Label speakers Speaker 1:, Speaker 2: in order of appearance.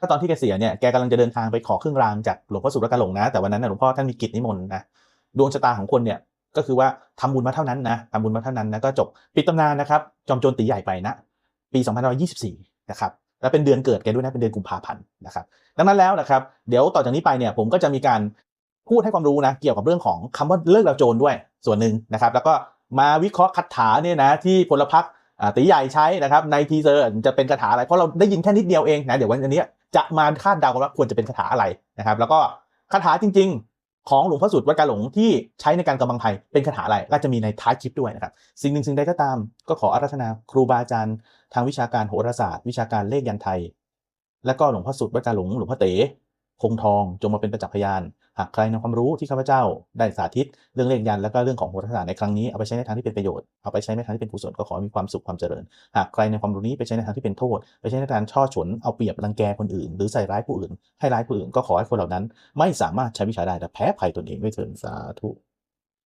Speaker 1: ถ้าตอนที่แกเสียเนี่ยแกกำลังจะเดินทางไปขอเครื่องรางจากหลวงพ่อสุรกาหลงนะ แต่วันนั้นนะหลวงพ่อท่านมีกิจนิมนต์นะดวงชะตาของคนเนี่ยก็คือว่าทำบุญมาเท่านั้นนะทำบุญมาเท่านั้นนะก็จบปิดตำนานนะครับจอมโจรตีใหญ่ไปนะ ปี2524นะครับและเป็นเดือนเกิดแกด้วยนะเป็นเดือนกุมภาพันธ์นะครับดังนั้นแล้วนะครับเดี๋ยวต่อจากนี้ไปเนี่ยผมก็จะมีการพูดให้ความรู้นะเกี่ยวกับเรื่องของคำว่าเลิกเราโจรด้วยส่วนหนึ่งนะครับแล้วก็มาวิเคราะห์คาถาเนี่ยนะที่พลพรรคตีใหญ่ใช้นะครับในทีเซอร์จะเป็นคาถาอะไรเพราะเราได้ยินแค่นิดเดียวเองนะเดี๋ยววันนี้ จะมาคาดเดากันว่าควรจะเป็นคาถาอะไรนะครับ แล้วก็คาถาจริง ๆ ของหลวงพ่อสุดวัดกาหลงที่ใช้ในการกำบังภัยเป็นคาถาอะไรก็จะมีในท้ายคลิปด้วยนะครับ สิ่งหนึ่งสิ่งใดก็ตาม ก็ขออาราธนาครูบาอาจารย์ทางวิชาการโหราศาสตร์ วิชาการเลขยันไทย และก็หลวงพ่อสุดวัดกาหลงหลวงพ่อเต๋ คงทองจงมาเป็นประจักษ์พยาน หากใครนำความรู้ที่ข้าพเจ้าได้สาธิตเรื่องเลขยันและก็เรื่องของโหราศาสตร์ในครั้งนี้เอาไปใช้ในทางที่เป็นประโยชน์เอาไปใช้ในทางที่เป็นกุศลก็ขอให้มีความสุขความเจริญ หากใครในความรู้นี้ไปใช้ในทางที่เป็นโทษ ไปใช้ในทางช่อฉนเอาเปรียบรังแกคนอื่น หรือใส่ร้ายผู้อื่น ให้ร้ายผู้อื่นก็ขอให้คนเหล่านั้น ไม่สามารถใช้วิชาได้แต่แพ้ภัยตนเองด้วยเถิดสาธุ